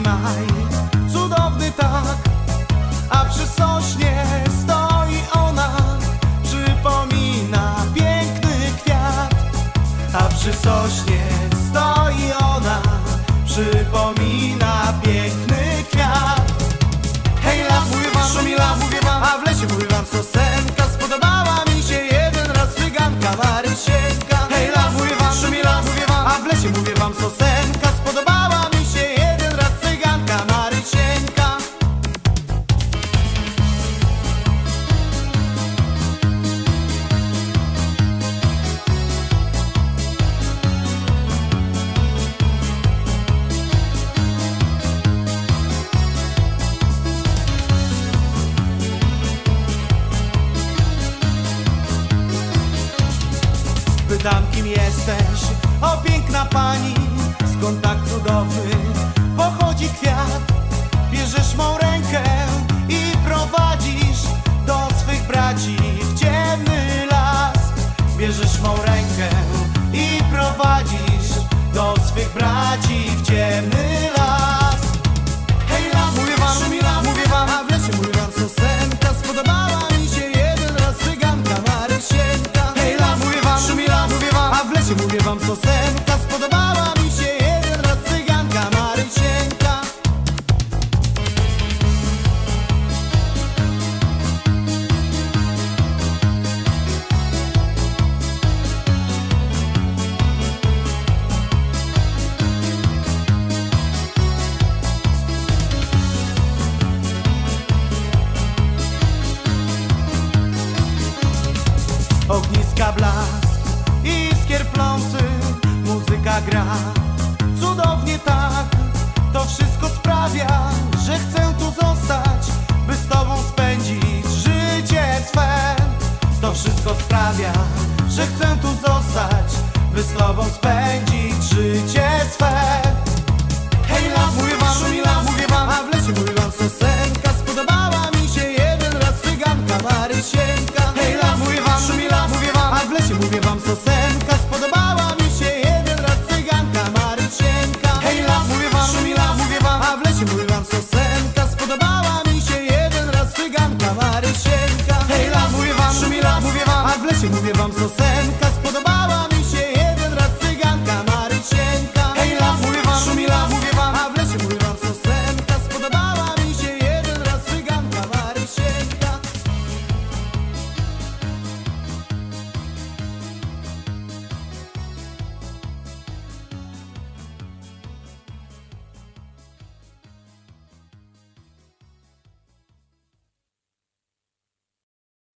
maj Cudowny tak, a przy sośnie stoi ona. Przypomina piękny kwiat A przy sośnie stoi ona. Przypomina piękny kwiat. Hej, law, mówię wam, szumi law, mówię wam A w lesie mówię wam, co se Pytam kim jesteś, o piękna pani Skąd tak cudowny? Pochodzi kwiat Bierzesz mą rękę i prowadzisz Do swych braci w ciemny las. Bierzesz mą rękę i prowadzisz Do swych braci w ciemny las A w lesie mówię wam, sosenka Spodobała mi się jeden raz cyganka Marysieńka Ogniska blask, iskier pląsy, muzyka gra. Cudownie tak, to wszystko sprawia, że chcę tu zostać By z tobą spędzić życie swe. To wszystko sprawia, że chcę tu zostać By z tobą spędzić życie wam, sosenka